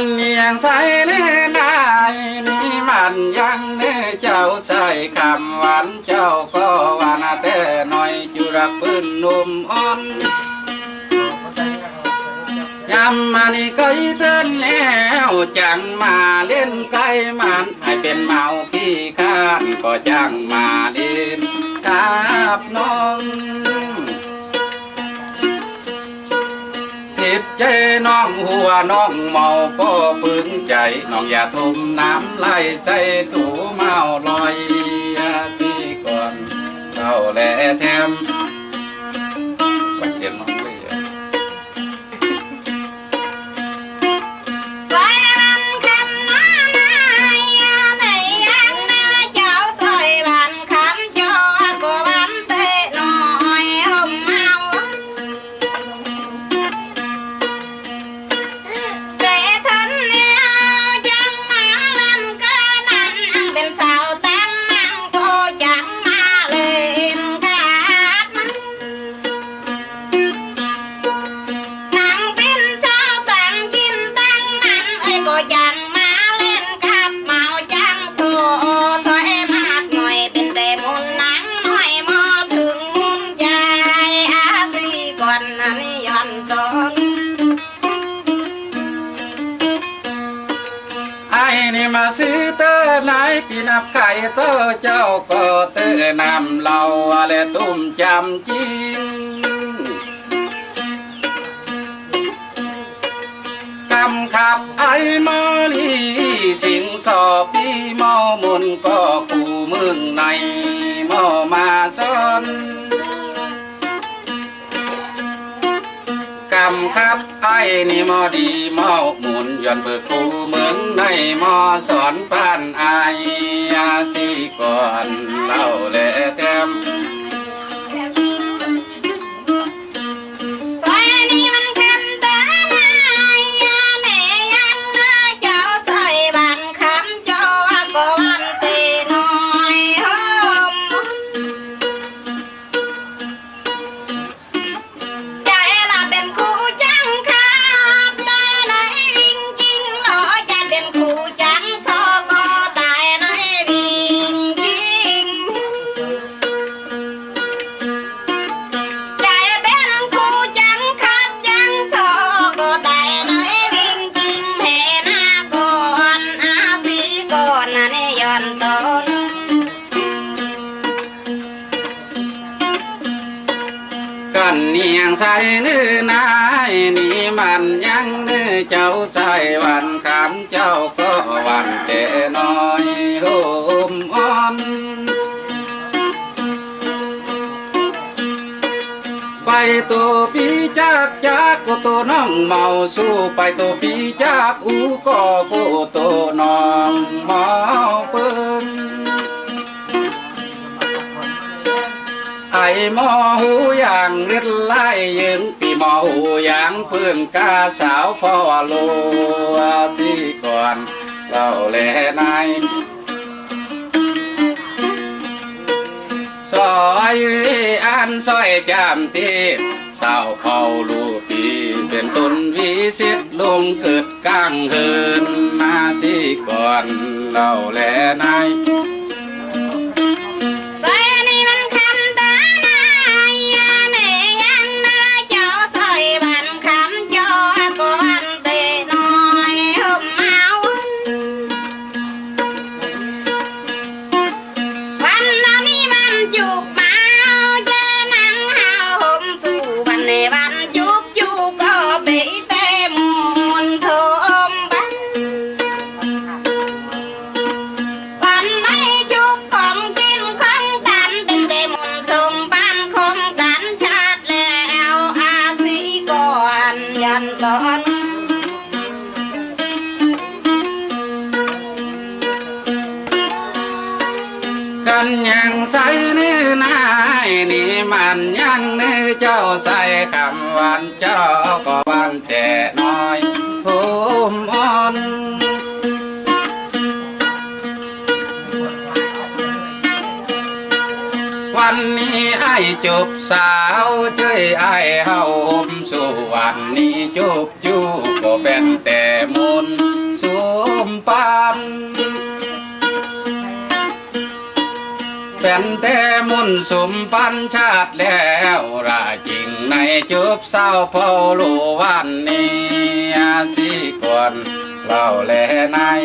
ันเนียงใสเนื้อนายนี่มันยังเนื้อเจ้าใส่คำหวานเจ้าก็วานาแต่หน่อยจุรักพื้นนุ่มอ่อนยำมานี่ก็อีเตือนแล้วจังมาเล่นไก่มันให้เป็นเมาขี้ข้านก็จังมาเล่นกับน้อง น้องหัวน้องเมาก็ปึงใจ น้องอย่าทุ่มน้ำไหลใส่ตูเมาลอย มาซื้อเตอร์ไหนปีนับไข่เตอร์เจ้าก็เตอร์นำเราอะไรตุ้มจำจริงกำขับไอ้มาลีสิงสอบพี่เมามุนก็คู่เมืองใน ครับไอ้นี่มอดีมอหมุนย้อนเบิกคู่เมืองในมอสอนปานไอยาสีก่อนเล่าแล กันเนียงใส่เนื้อนายนี่มันยังเนื้อเจ้าใส่วันคำเจ้าก็วันแต่น้อยโฮมอ่อนไปตัวปีจากจากกูตัวน้องเมาสู้ไปตัวปีจากอูก็กูตัวน้อง มอหูอย่างเลือดไล่ยิงปีมอหูอย่างเพื่อนกาสาวพ่อโลที่ก่อนเล่าแลนายซอยอันซอยจำทีสาวเผาลูปีเป็นตุนวิสิตลงเกิดกลางเฮินมาที่ก่อนเล่าแลนาย ยันก่อนกันยังใส่เนื้อนายนี่มันยังเนื้อเจ้าใส่คำหวานเจ้าก็หวานแต่น้อยโหมอ่อนวั จูบจูบก็แบนแต่มุนสุมปันเป็นแต่มุนสุมปันชาติแล้วราจริงในจูบเศร้าเผาลูวันนี้สิก่อนเราแลนาย